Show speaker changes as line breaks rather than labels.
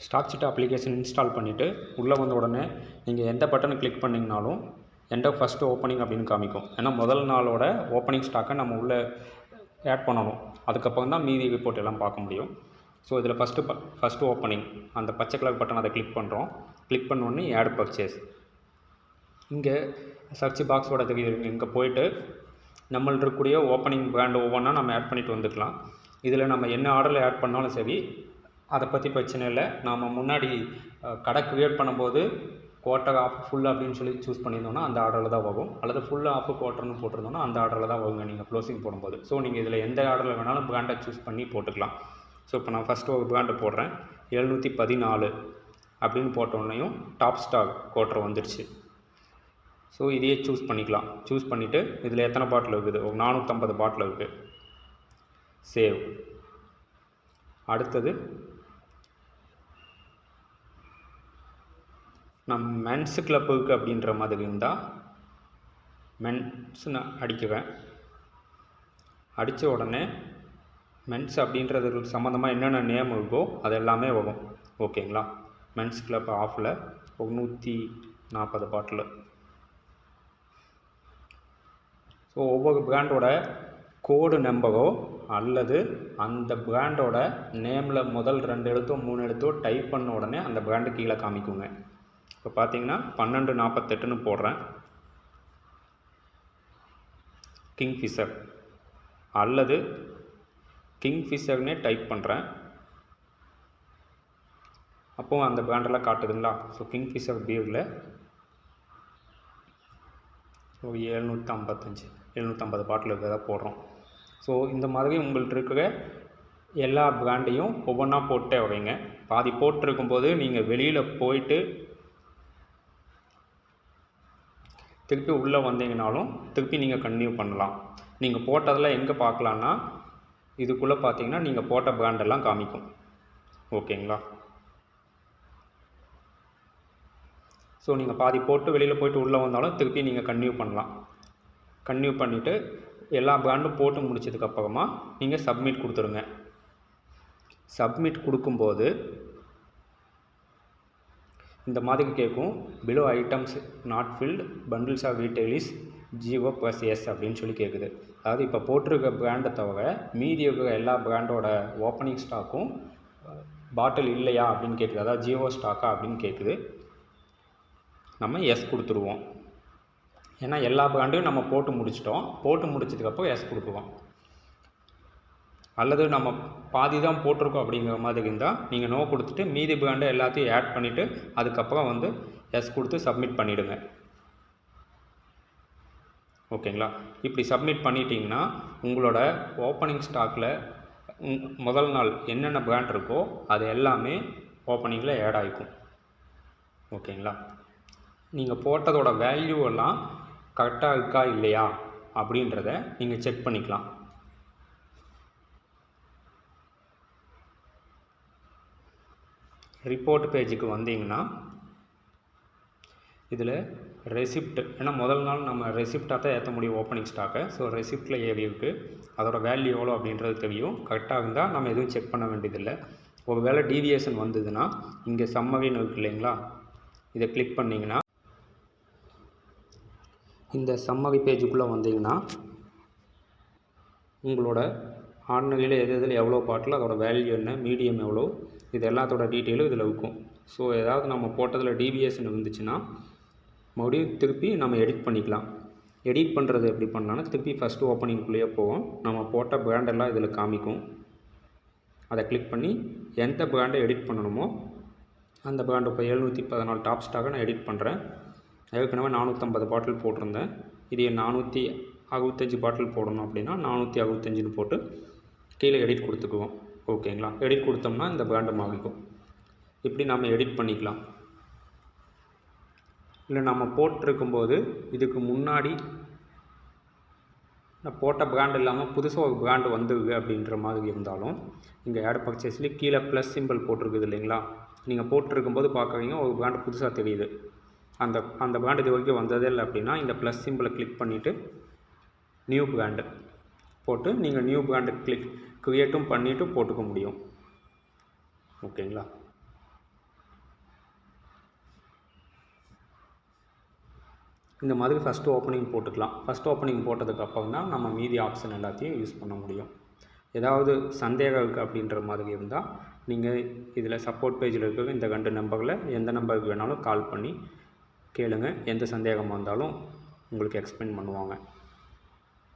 Stock seat application install பண்ணிவிட்டு உள்ளே வந்த உடனே நீங்கள் எந்த பட்டனை கிளிக் பண்ணிங்கனாலும் எண்ட் ஆஃப் ஃபஸ்ட்டு ஓப்பனிங் அப்படின்னு காமிக்கும். ஏன்னா முதல் நாளோட ஓப்பனிங் ஸ்டாக்கை நம்ம உள்ளே ஆட் பண்ணணும். அதுக்கப்புறம் தான் மீதி ரிப்போர்ட் எல்லாம் பார்க்க முடியும். ஸோ இதில் ஃபஸ்ட்டு ப ஃபஸ்ட்டு ஓப்பனிங் அந்த பச்சை கலர் பட்டன் அதை கிளிக் பண்ணுறோம் கிளிக் பண்ணோடனே ஆட் பர்ச்சேஸ் இங்கே சர்ச் பாக்ஸோட தெரியுது. இங்கே போயிட்டு நம்மள்ட்ட இருக்கக்கூடிய ஓப்பனிங் பிராண்ட் ஒவ்வொன்றா நம்ம ஆட் பண்ணிட்டு வந்துக்கலாம். இதில் நம்ம என்ன ஆர்டரில் ஆட் பண்ணாலும் சரி அதை பற்றி பிரச்சனை இல்லை. நாம் முன்னாடி கடை க்ரியேட் பண்ணும்போது குவார்ட்டர் ஆஃப் ஃபுல் அப்படின்னு சொல்லி சூஸ் பண்ணியிருந்தோம்னா அந்த ஆர்டரில் தான் வரும். அல்லது ஃபுல் ஆஃப் குவார்ட்டர்னு போட்டிருந்தோம்னா அந்த ஆர்டரில் தான் வருங்க நீங்கள் க்ளோசிங் போடும்போது. ஸோ நீங்கள் இதில் எந்த ஆர்டரில் வேணாலும் பிராண்டை சூஸ் பண்ணி போட்டுக்கலாம். ஸோ இப்போ நான் ஃபஸ்ட்டு ஒரு பிராண்டை போடுறேன். எழுநூற்றி பதினாலு அப்படின்னு போட்டோன்னையும் டாப் ஸ்டாக் குவார்ட்டர் வந்துடுச்சு ஸோ இதையே சூஸ் பண்ணிக்கலாம். சூஸ் பண்ணிவிட்டு இதில் எத்தனை பாட்டில் இருக்குது? ஒரு நானூற்றம்பது பாட்டில் இருக்குது சேவ் அடுத்தது நான் மென்ஸு கிளப்புக்கு அப்படின்ற மாதிரி இருந்தால் மென்ஸ் நான் அடிக்குவேன். அடித்த உடனே மென்ஸ் அப்படின்றது சம்மந்தமாக என்னென்ன நேம் இருக்கோ அது எல்லாமே வரும். ஓகேங்களா மென்ஸ் கிளப் ஆஃபில் ஒரு நூற்றி நாற்பது பாட்டில் ஸோ ஒவ்வொரு பிராண்டோட கோடு நம்பரோ அல்லது அந்த பிராண்டோட நேமில் முதல் ரெண்டு எழுத்தோ மூணு எழுத்தோ டைப் பண்ண உடனே அந்த பிராண்டு கீழே காமிக்குங்க. இப்போ பார்த்தீங்கன்னா பன்னெண்டு நாற்பத்தெட்டுன்னு போடுறேன். கிங்ஃபிஷர் அல்லது கிங்ஃபிஷர்னே டைப் பண்ணுறேன் அப்போ அந்த பிராண்டெல்லாம் காட்டுதுங்களா? ஸோ கிங்ஃபிஷர் பீரில் ஒரு எழுநூற்றி ஐம்பத்தஞ்சு எழுநூற்றம்பது பாட்டில் இருக்கிறதா போடுறோம். ஸோ இந்த மாதிரி உங்கள்கிட்ட இருக்கிற எல்லா பிராண்டையும் ஒவ்வொன்றா போட்டே வரைங்க பாதி போட்டிருக்கும்போது நீங்கள் வெளியில் போயிட்டு திருப்பி உள்ளே வந்தீங்கனாலும் திருப்பி நீங்கள் கன்டினியூ பண்ணலாம். நீங்கள் போட்டதெல்லாம் எங்கே பார்க்கலான்னா இதுக்குள்ளே பார்த்தீங்கன்னா நீங்கள் போட்ட பிராண்டெல்லாம் காமிக்கும். ஓகேங்களா? ஸோ நீங்கள் பாதி போட்டு வெளியில் போயிட்டு உள்ளே வந்தாலும் திருப்பி நீங்கள் கன்டினியூ பண்ணலாம். கன்டினியூ பண்ணிவிட்டு எல்லா பிராண்டும் போட்டு முடிச்சதுக்கப்புறமா நீங்கள் சப்மிட் கொடுத்துருங்க. சப்மிட் கொடுக்கும்போது இந்த மாதிரி கேட்கும் below items not filled bundles of retailers Jio plus S அப்படின்னு சொல்லி கேட்குது அதாவது இப்போ போட்டிருக்க பிராண்டை தவிர மீதி இருக்கிற எல்லா பிராண்டோட ஓப்பனிங் ஸ்டாக்கும் பாட்டில் இல்லையா அப்படின்னு கேட்குது அதாவது ஜியோ ஸ்டாக்கா அப்படின்னு கேட்குது நம்ம எஸ் கொடுத்துருவோம். ஏன்னா எல்லா பிராண்டையும் நம்ம போட்டு முடிச்சிட்டோம். போட்டு முடிச்சதுக்கப்புறம் எஸ் கொடுக்குவோம் அல்லது நம்ம பாதி தான் போட்டிருக்கோம் அப்படிங்கிற மாதிரி இருந்தால் நீங்கள் நோ கொடுத்துட்டு மீதி பிராண்டை எல்லாத்தையும் ஆட் பண்ணிவிட்டு அதுக்கப்புறம் வந்து எஸ் கொடுத்து சப்மிட் பண்ணிவிடுங்க ஓகேங்களா? இப்படி சப்மிட் பண்ணிட்டீங்கன்னா உங்களோட ஓப்பனிங் ஸ்டாக்கில் முதல் நாள் என்னென்ன பிராண்ட் இருக்கோ அது எல்லாமே ஓப்பனிங்கில் ஆட் ஆகிக்கும் ஓகேங்களா? நீங்கள் போட்டதோட வேல்யூ எல்லாம் கரெக்டாக இருக்கா இல்லையா அப்படின்றத நீங்கள் செக் பண்ணிக்கலாம். ரிப்போர்ட் பேஜுக்கு வந்தீங்கன்னா இதில் ரெசிப்ட் ஏன்னா முதல் நாள் நம்ம ரெசிப்டாக தான் ஏற்ற முடியும் ஓப்பனிங் ஸ்டாக்கை ஸோ ரெசிப்டில் ஏறி இருக்குது அதோட வேல்யூ எவ்வளோ அப்படின்றது தெரியும். கரெக்டாக இருந்தால் நம்ம எதுவும் செக் பண்ண வேண்டியதில்லை. ஒரு வேளை டீவியேஷன் வந்ததுன்னா இங்கே சம்மரின்னு இருக்கு இல்லைங்களா? இதை கிளிக் பண்ணிங்கன்னா இந்த சம்மரி பேஜுக்குள்ளே வந்தீங்கன்னா உங்களோட ஆன்லைனில் எது எதில் எவ்வளோ பாட்டில் அதோட வேல்யூ என்ன மீடியம் எவ்வளோ இது எல்லாத்தோட டீட்டெயிலும் இதில் இருக்கும். ஸோ ஏதாவது நம்ம போட்டதில் டிவியேஷன் இருந்துச்சுன்னா மறுபடியும் திருப்பி நம்ம எடிட் பண்ணிக்கலாம். எடிட் பண்ணுறது எப்படி பண்ணலாம்னா திருப்பி ஃபஸ்ட்டு ஓப்பனிங்குள்ளேயே போவோம். நம்ம போட்ட பிராண்டெல்லாம் இதில் காமிக்கும். அதை கிளிக் பண்ணி எந்த பிராண்டை எடிட் பண்ணணுமோ அந்த பிராண்டு இப்போ எழுநூற்றி பதினாலு டாப் ஸ்டாக்கை நான் எடிட் பண்ணுறேன் ஏற்கனவே நானூற்றம்பது பாட்டில் போட்டிருந்தேன். இது நானூற்றி அறுபத்தஞ்சி பாட்டில் போடணும் அப்படின்னா நானூற்றி அறுபத்தஞ்சின்னு போட்டு கீழே எடிட் கொடுத்துக்குவோம். ஓகேங்களா? எடிட் கொடுத்தோம்னா இந்த பிராண்டு ஆகிக்கும் இப்படி நம்ம எடிட் பண்ணிக்கலாம். இல்லை நம்ம போட்டிருக்கும்போது இதுக்கு முன்னாடி நான் போட்ட பிராண்ட் இல்லாமல் புதுசாக ஒரு பிராண்டு வந்துருக்கு அப்படின்ற மாதிரி இருந்தாலும் இங்கே ஆட் பர்ச்சேஸ்லேயே கீழே ப்ளஸ் சிம்பிள் போட்டிருக்குது இல்லைங்களா? நீங்கள் போட்டிருக்கும்போது பார்க்குறீங்க ஒரு பிராண்டு புதுசாக தெரியுது. அந்த அந்த பிராண்ட் இது வரைக்கும் வந்ததே இல்லை அப்படின்னா இந்த ப்ளஸ் சிம்பிளை கிளிக் பண்ணிவிட்டு நியூ பிராண்டு போட்டு நீங்கள் நியூ பிராண்டை கிளிக் க்ரியேட்டும் பண்ணிவிட்டு போட்டுக்க முடியும். ஓகேங்களா? இந்த மாதிரி ஃபஸ்ட்டு ஓப்பனிங் போட்டுக்கலாம். ஃபஸ்ட் ஓப்பனிங் போட்டதுக்கப்புறம் தான் நம்ம மீதி ஆப்ஷன் எல்லாத்தையும் யூஸ் பண்ண முடியும். ஏதாவது சந்தேகம் இருக்குது அப்படின்ற மாதிரி இருந்தால் நீங்கள் இதில் சப்போர்ட் பேஜில் இருக்கிற இந்த ரெண்டு நம்பரில் எந்த நம்பருக்கு வேணாலும் கால் பண்ணி கேளுங்கள் எந்த சந்தேகம் வந்தாலும் உங்களுக்கு எக்ஸ்பிளைன் பண்ணுவாங்க.